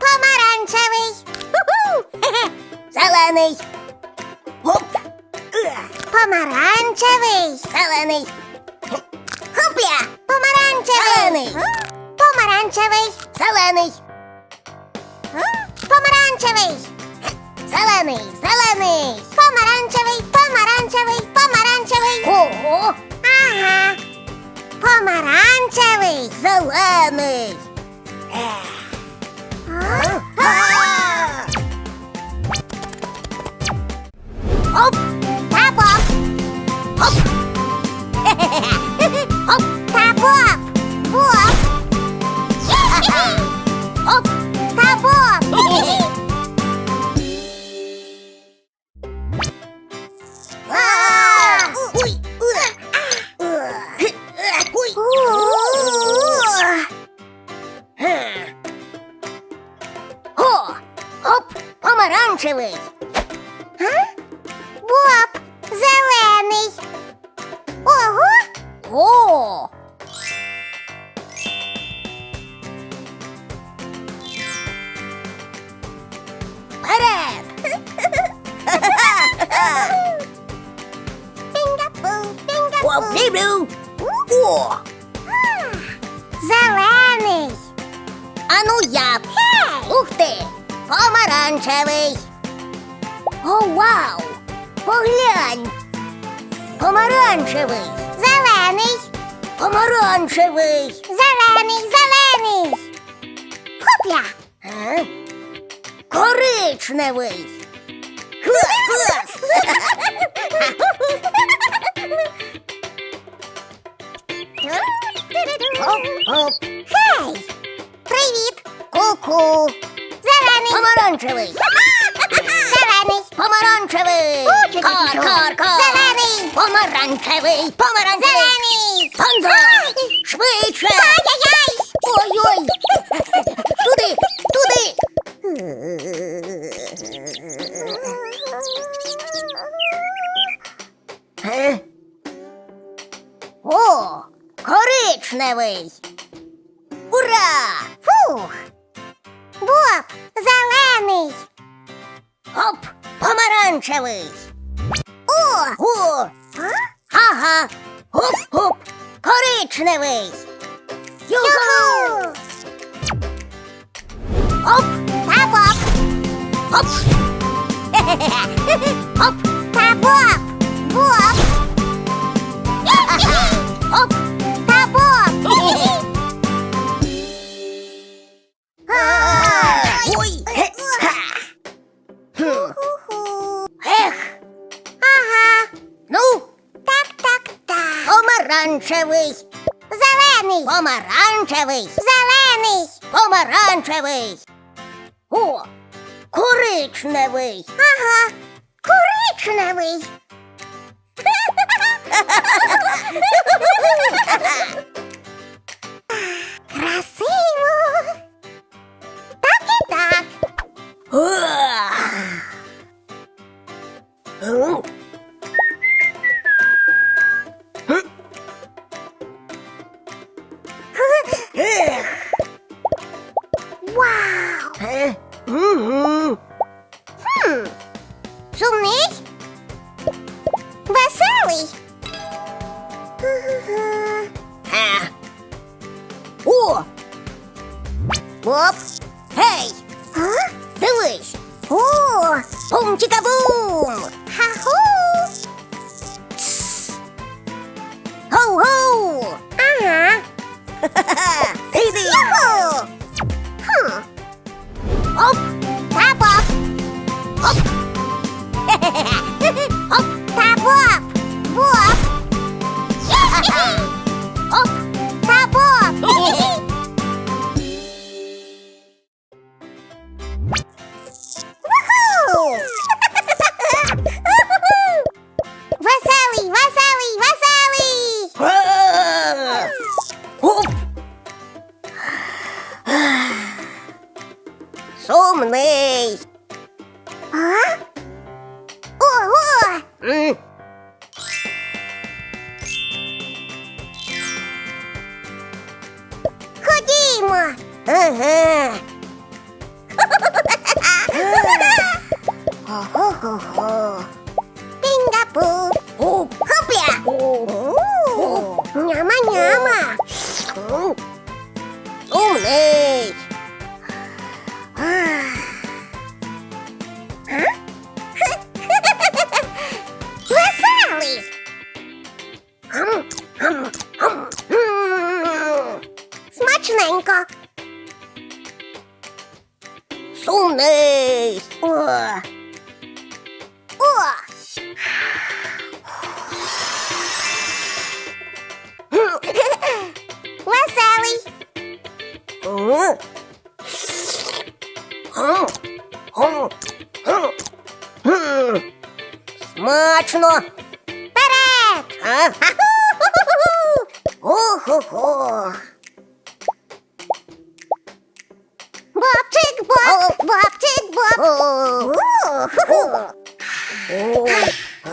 Помаранчевий. Зелений. Помаранчевий. Зелений. Хопля. Помаранчевий. Зелений. Помаранчевий. Зелений. Помаранчевий. Зелений. Зелений. Помаранчевий. Помаранчевий. Помаранчевий. Ого. Ага. Помаранчевий. Зелений. Оп! Тапок! Оп! Оп! Тапок! Боп! О, вау! Поглянь! Помаранчевий! Зелений! Помаранчевий! Зелений, зелений! Хопля! А? Коричневий! Клас, клас! Оп, оп. Хей! Привіт! Ку-ку! Зелений! Помаранчевий! Помаранчевий! Кар, кар, кар! Зелений! Помаранчевий! Помаранчевий! Зелений! Бонзай! Швидше! Ай-яй-яй! Ой-ой! Туди! Туди! Е? О! Коричневий! Помаранчевий! О! О! Ага! Гоп-гоп! Коричневий! Юху! Оп! Та-боп! Оп! Оп! Та-боп! Боп! Оп! Помаранчевий. Зелений. Помаранчевий. Зелений. Помаранчевий. О, коричневий. Ага. Коричневий. Красиво. Так і так. Бум-чика-бум! Ходімо. Ага. Хо-хо-хо-хо. Пінда-пу. Хопля. Няма-няма. Умний. Смачно. Вперед! Охо-хо. Бобчик, боб, бобчик, боб. О.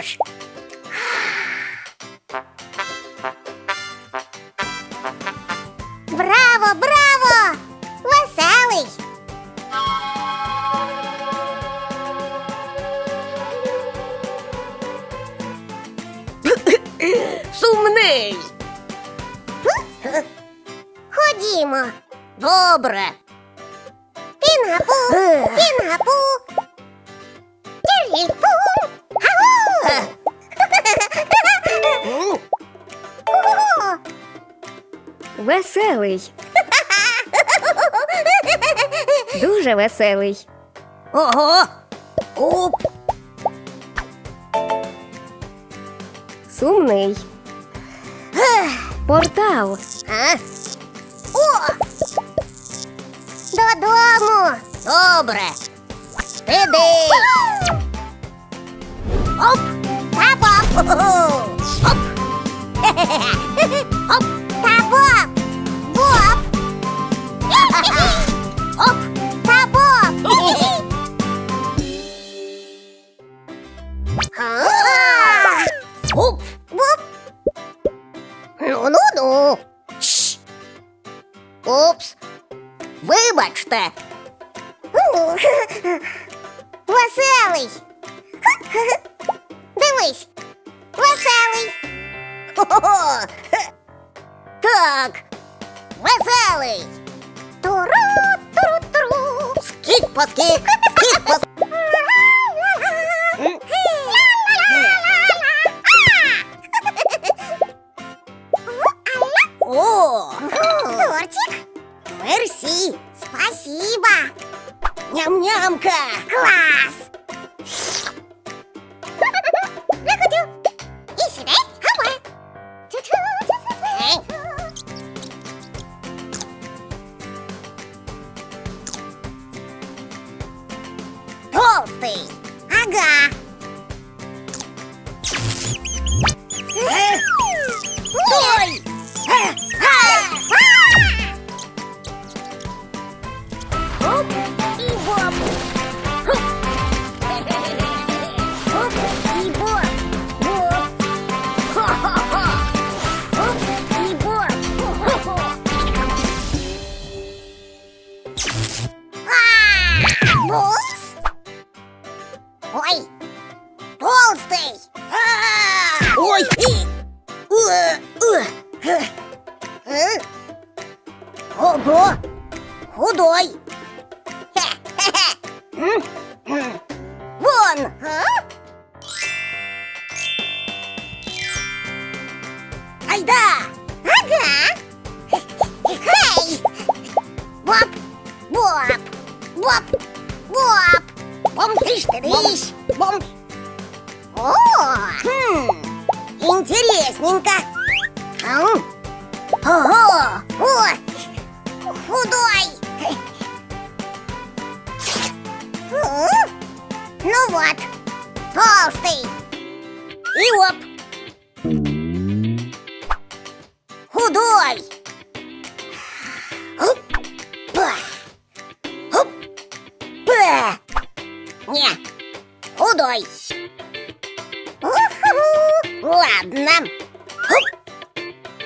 Ну. Браво, браво! Веселий. Сумний. Ходімо. Добре. Пінапу, пінапу. Тіріпу. Веселий. Дуже веселий. Ого. Оп. Сумний. Портал. А? О! Додому. Добре. Іди. Оп. Та-боп. Оп. Оп. Та-боп. А. Оп. Боп. Ну-ну-ну. Шш. Упс. Вибачте. Веселий. Дивись. Веселий. Хо-хо-хо. Так. Веселий. Туру, туру, туру. Ого! Худой! Хе-хе-хе. М? М. Вон! А? Айда! Ага! Хей! Боп! Боп! Боп! Боп! Бомб-тыш ты дыщ! Бомб! О! Хм! Интересненько! Ау! Ого! Вот, Толстий. І оп. Худой. Оп. Па. Оп. Па. Не. Худой. Ладно. Оп.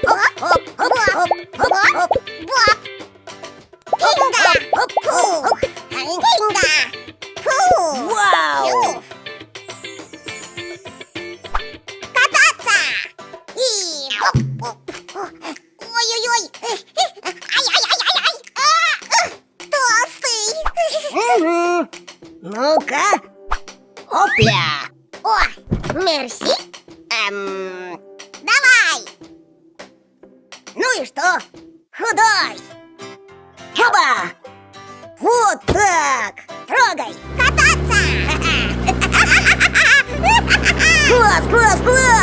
Оп, оп, оп, оп, оп, оп. Боп. Пинга. Оп, пу. Опля. О, мерси! Эм, Давай! ну и что? Худой! Оба! Вот так! Трогай! Кататься! Класс, класс, класс!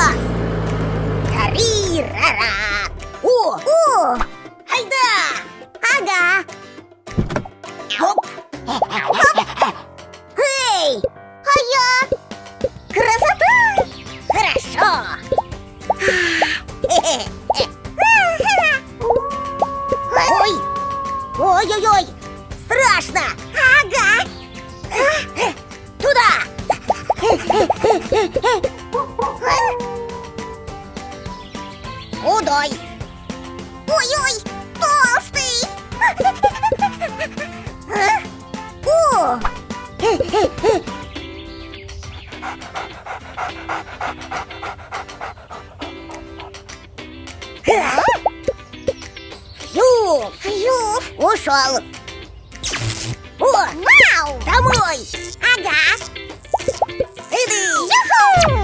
Худой! Ой-ой! Толстый! О! Ушел! О! Вау! Домой! Ага! Иди! Юху!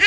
О,